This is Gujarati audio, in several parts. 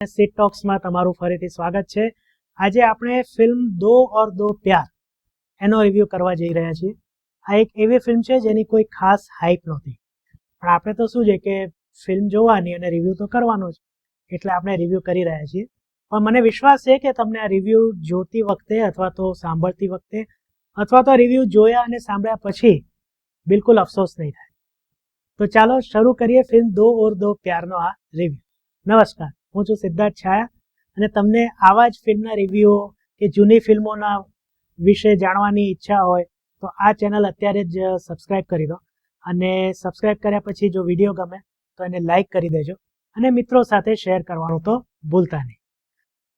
સીટ ટોક્સમાં તમારું ફરીથી સ્વાગત છે. આજે આપણે ફિલ્મ દો ઓર દો પ્યાર એનો રિવ્યૂ કરવા જઈ રહ્યા છીએ. આ એક એવી ફિલ્મ છે જેની કોઈ ખાસ હાઇપ નહોતી. પણ આપણે તો શું છે કે ફિલ્મ જોવાની અને રિવ્યૂ તો કરવાનો જ, એટલે આપણે રિવ્યૂ કરી રહ્યા છીએ. પણ મને વિશ્વાસ છે કે તમને આ રિવ્યૂ જોતી વખતે અથવા તો સાંભળતી વખતે અથવા તો રિવ્યૂ જોયા અને સાંભળ્યા પછી બિલકુલ અફસોસ નહીં થાય. તો ચાલો શરૂ કરીએ ફિલ્મ દો ઓર દો પ્યારનો આ રિવ્યૂ નમસ્કાર. હું છું સિદ્ધાર્થ છાયા અને તમને આવા જ ફિલ્મના રિવ્યુઓ કે જૂની ફિલ્મોના વિશે જાણવાની ઈચ્છા હોય તો આ ચેનલ અત્યારે જ સબસ્ક્રાઇબ કરી દો. અને સબસ્ક્રાઇબ કર્યા પછી જો વીડિયો ગમે તો એને લાઇક કરી દેજો અને મિત્રો સાથે શેર કરવાનું તો ભૂલતા નહીં.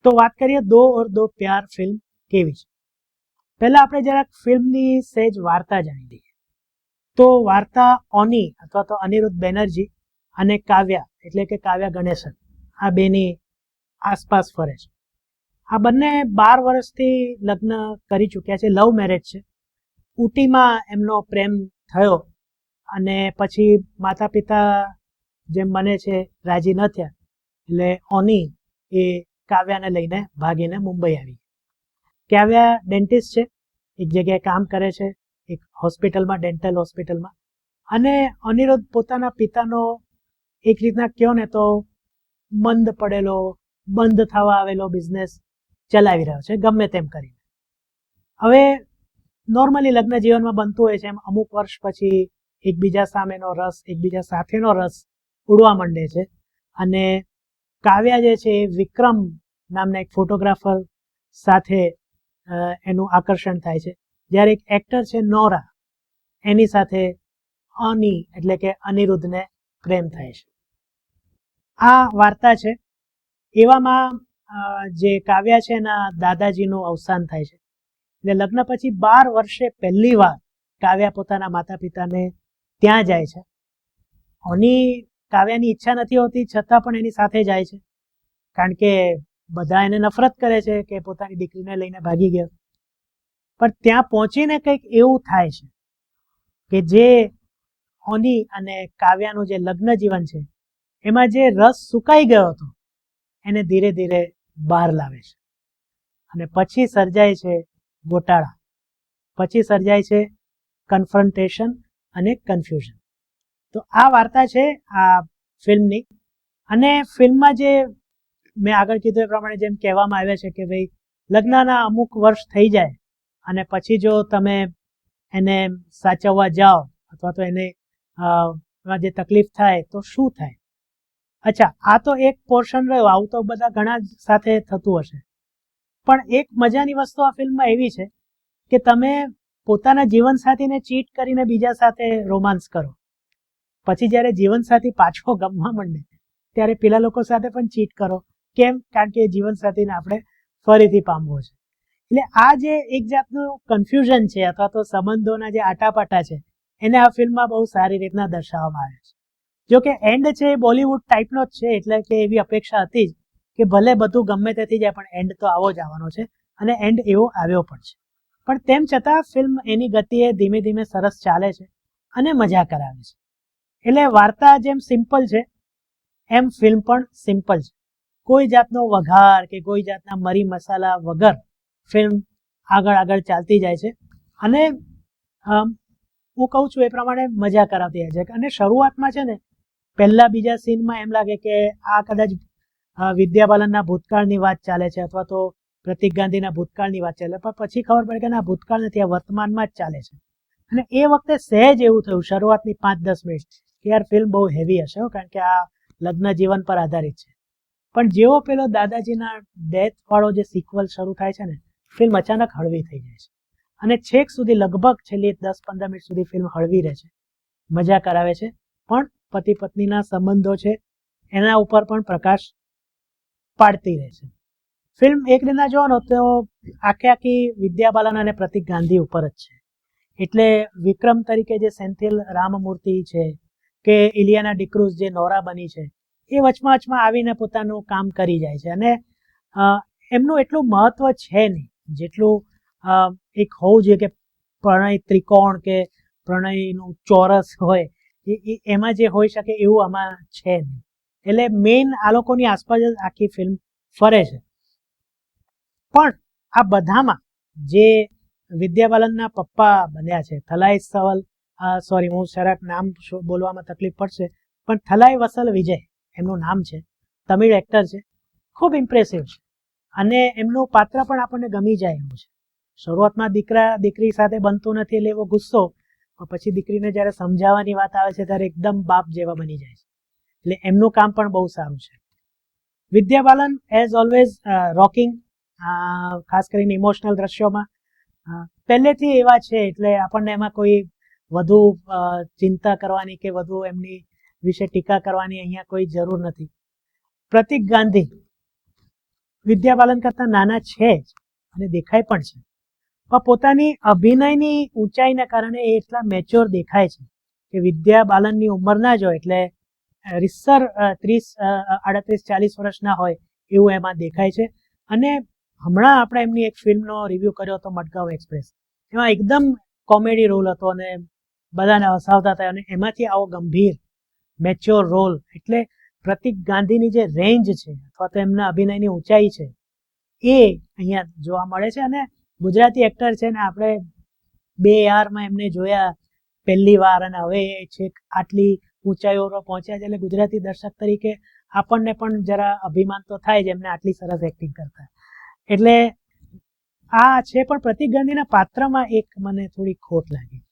તો વાત કરીએ દો ઓર દો પ્યાર ફિલ્મ કેવી છે? પહેલા આપણે જરાક ફિલ્મની સહેજ વાર્તા જાણી લઈએ. તો વાર્તા ઓની અથવા તો અનિરુદ્ધ બેનર્જી અને કાવ્યા એટલે કે કાવ્યા ગણેશન. આ બેની આસપાસ ફરે છે. આ બંને બાર વર્ષથી લગ્ન કરી ચૂક્યા છે. લવ મેરેજ છે. ઉટીમાં એમનો પ્રેમ થયો અને પછી માતા પિતા જેમ બને છે, રાજી ન થયા. એટલે ઓની એ કાવ્યાને લઈને ભાગીને મુંબઈ આવી કાવ્યા ડેન્ટિસ્ટ છે. એક જગ્યાએ કામ કરે છે. એક હોસ્પિટલમાં, ડેન્ટલ હોસ્પિટલમાં. અને અનિરુદ્ધ પોતાના પિતાનો એક રીતના કહો ને તો મંદ પડેલો, બંધ થવા આવેલો બિઝનેસ ચલાવી રહ્યો છે, ગમે તેમ કરીને. હવે નોર્મલી લગ્ન જીવનમાં બનતું હોય છે એમ અમુક વર્ષ પછી એકબીજા સામેનો રસ, એકબીજા સાથેનો રસ ઉડવા માંડે છે. અને કાવ્યા જે છે એ વિક્રમ નામના એક ફોટોગ્રાફર સાથે એનું આકર્ષણ થાય છે. જ્યારે એક એક્ટર છે નોરા, એની સાથે અની, એટલે કે અનિરુદ્ધને પ્રેમ થાય છે. આ વાર્તા છે. એવામાં જે કાવ્યા છે એના દાદાજીનું અવસાન થાય છે. એટલે લગ્ન પછી બાર વર્ષે પહેલી વાર કાવ્યા પોતાના માતા પિતાને ત્યાં જાય છે. ઓની કાવ્યાની ઈચ્છા નથી હોતી, છતાં પણ એની સાથે જાય છે. કારણ કે બધા એને નફરત કરે છે કે પોતાની દીકરીને લઈને ભાગી ગયો. પણ ત્યાં પહોંચીને કંઈક એવું થાય છે કે જે હોની અને કાવ્યાનું જે લગ્ન જીવન છે એમાં જે રસ સુકાઈ ગયો હતો, એને ધીરે ધીરે બહાર લાવે છે. અને પછી સર્જાય છે ગોટાળા. પછી સર્જાય છે કન્ફ્રન્ટેશન અને કન્ફ્યુઝન તો આ વાર્તા છે આ ફિલ્મની. અને ફિલ્મમાં જે મેં આગળ કીધું એ પ્રમાણે જેમ કહેવામાં આવે છે કે ભાઈ, લગ્નના અમુક વર્ષ થઈ જાય અને પછી જો તમે એને સાચવવા જાઓ અથવા તો એને જે તકલીફ થાય તો શું થાય? અચ્છા, આ તો એક પોર્શન રહ્યો, આવું તો બધા ઘણા સાથે થતું હશે. પણ એક મજાની વસ્તુ આ ફિલ્મમાં એવી છે કે તમે પોતાના જીવનસાથીને ચીટ કરીને બીજા સાથે રોમાન્સ કરો. પછી જ્યારે જીવનસાથી પાછો ગમવા માંડે, ત્યારે પેલા લોકો સાથે પણ ચીટ કરો. કેમ? કારણ કે જીવનસાથીને આપણે ફરીથી પામવો છે. એટલે આ જે એક જાતનું કન્ફ્યુઝન છે, અથવા તો સંબંધોના જે આટાપાટા છે, એને આ ફિલ્મમાં બહુ સારી રીતના દર્શાવવામાં આવે છે. જો કે એન્ડ છે એ બોલિવૂડ ટાઈપનો જ છે, એટલે કે એવી અપેક્ષા હતી જ કે ભલે બધું ગમે તે થઈ જાય, પણ એન્ડ તો આવો જ આવવાનો છે અને એન્ડ એવો આવ્યો પણ છે. પણ તેમ છતાં ફિલ્મ એની ગતિએ ધીમે ધીમે સરસ ચાલે છે અને મજા કરાવે છે. એટલે વાર્તા જેમ સિમ્પલ છે, એમ ફિલ્મ પણ સિમ્પલ છે. કોઈ જાતનો વઘાર કે કોઈ જાતના મરી મસાલા વગર ફિલ્મ આગળ આગળ ચાલતી જાય છે અને હું કહું છું એ પ્રમાણે મજા કરાવતી જાય છે. અને શરૂઆતમાં છે ને પહેલા બીજા સીનમાં એમ લાગે કે આ કદાચ વિદ્યા બાલનના ભૂતકાળની વાત ચાલે છે અથવા તો પ્રતિક ગાંધીના ભૂતકાળની વાત ચાલે, પણ પછી ખબર પડે કે ના, ભૂતકાળ નથી, આ વર્તમાનમાં જ ચાલે છે. અને એ વખતે સહેજ એવું થયું, શરૂઆતની પાંચ દસ મિનિટ, કે યાર ફિલ્મ બહુ હેવી હશે કારણ કે આ લગ્ન જીવન પર આધારિત છે. પણ જેવો પેલો દાદાજીના ડેથ વાળો જે સિક્વલ શરૂ થાય છે ને ફિલ્મ અચાનક હળવી થઈ જાય છે. અને છેક સુધી લગભગ છેલ્લી દસ પંદર મિનિટ સુધી ફિલ્મ હળવી રહે છે. મજા કરાવે છે. પણ પતિ પત્નીના સંબંધો છે, એના ઉપર પણ પ્રકાશ પાડતી રહે છે. ફિલ્મ એક રીતના જોવાનો, તો આખે આખી વિદ્યા બાલન અને પ્રતિક ગાંધી ઉપર જ છે. એટલે વિક્રમ તરીકે જે સેન્થિલ રામમૂર્તિ છે, કે ઇલિયાના ડિક્રુઝ જે નોરા બની છે, એ વચમાં વચમાં આવીને પોતાનું કામ કરી જાય છે. અને એમનું એટલું મહત્વ છે નહીં, જેટલું એક હોવું જોઈએ કે પ્રણય ત્રિકોણ કે પ્રણયનું ચોરસ હોય એ એમાં જે હોઈ શકે એવું આમાં છે નહીં. એટલે મેઇન આ લોકોની આસપાસ જ આખી ફિલ્મ ફરે છે. પણ આ બધામાં જે વિદ્યા બાલનના પપ્પા બન્યા છે, થલાઈ સવલ સોરી હું જરાક નામ બોલવામાં તકલીફ પડશે, પણ થલાઈ વસલ વિજય, એમનું નામ છે, તમિળ એક્ટર છે, ખૂબ ઇમ્પ્રેસિવ છે. અને એમનું પાત્ર પણ આપણને ગમી જાય એવું છે. શરૂઆતમાં દીકરા, દીકરી સાથે બનતું નથી એટલે એવો ગુસ્સો પછી દીકરીને જ્યારે સમજાવવાની વાત આવે છે ત્યારે એકદમ બાપ જેવા બની જાય છે. એટલે એમનું કામ પણ બહુ સારું છે. Vidya Balan as always rocking ખાસ કરીને ઇમોશનલ દ્રશ્યોમાં. પહેલેથી એવા છે એટલે આપણને એમાં કોઈ વધુ ચિંતા કરવાની કે વધુ એમની વિશે ટીકા કરવાની અહીંયા કોઈ જરૂર નથી. પ્રતિક ગાંધી વિદ્યા બાલન કરતા નાના છે અને દેખાય પણ છે. પણ પોતાની અભિનયની ઊંચાઈના કારણે એ એટલા મેચ્યોર દેખાય છે કે વિદ્યા બાલનની ઉંમરના જ હોય. એટલે રીસર ત્રીસ આડત્રીસ, ચાલીસ વર્ષના હોય એવું એમાં દેખાય છે. અને હમણાં આપણે એમની એક ફિલ્મનો રિવ્યૂ કર્યો હતો મટગાવ એક્સપ્રેસ. એમાં એકદમ કોમેડી રોલ હતો અને બધાને હસાવતા હતા અને એમાંથી આવો ગંભીર મેચ્યોર રોલ એટલે પ્રતિક ગાંધીની જે રેન્જ છે, અથવા તો એમના અભિનયની ઊંચાઈ છે, એ અહીંયા જોવા મળે છે અને ગુજરાતી એક્ટર છે ને આપણે બે યારમાં એમને જોયા પહેલી વાર અને હવે એ છેક આટલી ઊંચાઈઓ પર પહોંચ્યા છે એટલે ગુજરાતી દર્શક તરીકે આપણને પણ જરા અભિમાન તો થાય જ એમને આટલી સરસ એક્ટિંગ કરતા. એટલે આ છે પણ પ્રતિક ગાંધીના પાત્રમાં એક મને થોડી ખોટ લાગી.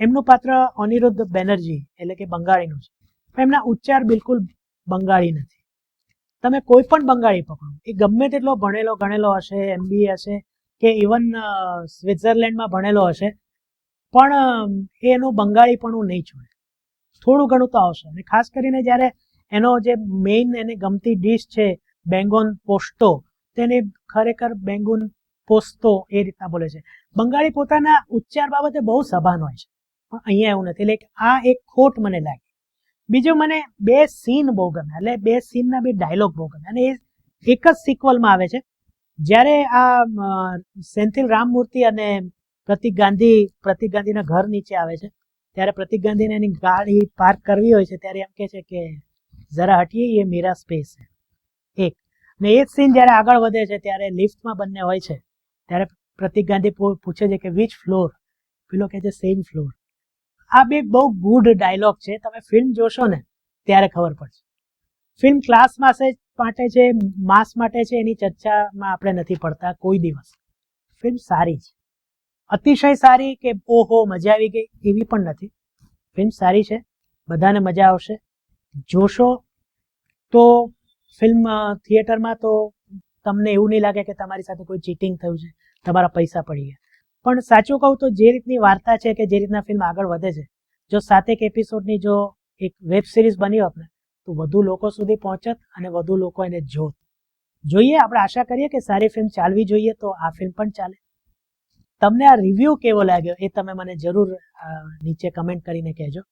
એમનું પાત્ર અનિરુદ્ધ બેનર્જી એટલે કે બંગાળીનું છે. એમના ઉચ્ચાર બિલકુલ બંગાળી નથી. તમે કોઈ પણ બંગાળી પકડો, એ ગમે તેટલો ભણેલો ગણેલો હશે એમબીએ હશે કે ઇવન સ્વિટ્ઝરલેન્ડમાં ભણેલો હશે પણ અ, એ એનું બંગાળીપણું નહીં છોડે. થોડું ઘણું તો આવશે. અને ખાસ કરીને જ્યારે એનો જે મેઇન એને ગમતી ડીશ છે બેંગોન પોસ્ટો તેને ખરેખર બેંગુન પોસ્તો એ રીતના બોલે છે. બંગાળી પોતાના ઉચ્ચાર બાબતે બહુ સભાન હોય છે. પણ અહીંયા એવું નથી. એટલે આ એક ખોટ મને લાગે. બીજું મને બે સીન બહુ ગમે. એટલે બે સીનના બે ડાયલોગ બહુ ગમે. અને એ એક જ સિક્વલમાં આવે છે. જ્યારે આ સેન્થિલ રામમૂર્તિ અને પ્રતિક ગાંધી, પ્રતિક ગાંધીના ઘર નીચે આવે છે, ત્યારે પ્રતિક ગાંધીને એની ગાડી પાર્ક કરવી હોય છે, ત્યારે એમ કહે છે કે જરા હટીએ એ મીરા સ્પેસ છે એક. ને એ જ સીન જ્યારે આગળ વધે છે, ત્યારે લિફ્ટમાં બંને હોય છે, ત્યારે પ્રતિક ગાંધી પૂછે છે કે વિચ ફ્લોર પેલો કહે છે સેમ ફ્લોર આ બે બહુ ગુડ ડાયલોગ છે, તમે ફિલ્મ જોશો ને, ત્યારે ખબર પડશે. ફિલ્મ ક્લાસમાં માટે માટે છે, માસ માટે છે, એની ચર્ચામાં આપણે નથી પડતા. કોઈ દિવસ. ફિલ્મ સારી છે. અતિશય સારી કે ઓહો, મજા આવી ગઈ એવી પણ નથી. ફિલ્મ સારી છે. બધાને મજા આવશે. જોશો તો ફિલ્મ થિયેટરમાં તો તમને એવું નહીં લાગે કે તમારી સાથે કોઈ ચીટિંગ થયું છે. તમારા પૈસા પડી ગયા. પણ સાચું કહું તો જે રીતની વાર્તા છે કે જે રીતના ફિલ્મ આગળ વધે છે, જો સાતેક એપિસોડની જો એક વેબ સિરીઝ બની હોત ને તો વધુ લોકો સુધી પહોંચત અને વધુ લોકો એને જોત. જોઈએ, આપણે આશા કરીએ કે સારી ફિલ્મ ચાલવી જોઈએ તો આ ફિલ્મ પણ ચાલે. તમને આ રિવ્યૂ કેવો લાગ્યો એ તમે મને જરૂર નીચે કમેન્ટ કરીને કહેજો.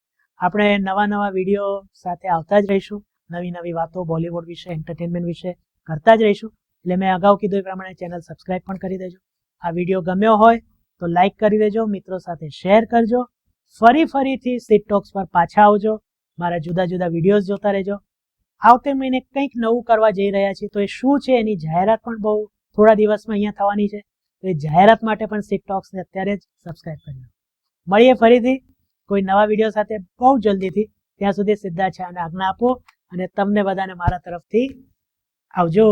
આપણે નવા નવા વીડિયો સાથે આવતા જ રહીશું. નવી નવી વાતો બોલિવૂડ વિશે એન્ટરટેનમેન્ટ વિશે કરતા જ રહીશું. એટલે મેં અગાઉ કીધું એ પ્રમાણે ચેનલ સબસ્ક્રાઇબ પણ કરી દેજો. આ વીડિયો ગમ્યો હોય તો લાઈક કરી દેજો, મિત્રો સાથે શેર કરજો. ફરી ફરીથી સીટ ટોક્સ પર પાછા આવજો. મારા જુદા જુદા વિડીયોઝ જોતા રહેજો. આવતે મહિને કંઈક નવું કરવા જઈ રહ્યા છીએ, તો એ શું છે? એની જાહેરાત પણ બહુ થોડા દિવસમાં અહીંયા થવાની છે. તો એ જાહેરાત માટે પણ સીટ ટોક્સને અત્યારે જ સબસ્ક્રાઈબ કરી મળીએ ફરીથી કોઈ નવા વીડિયો સાથે બહુ જલ્દીથી. ત્યાં સુધી સીધા છે અને આજ્ઞા આપો અને તમને બધાને મારા તરફથી આવજો.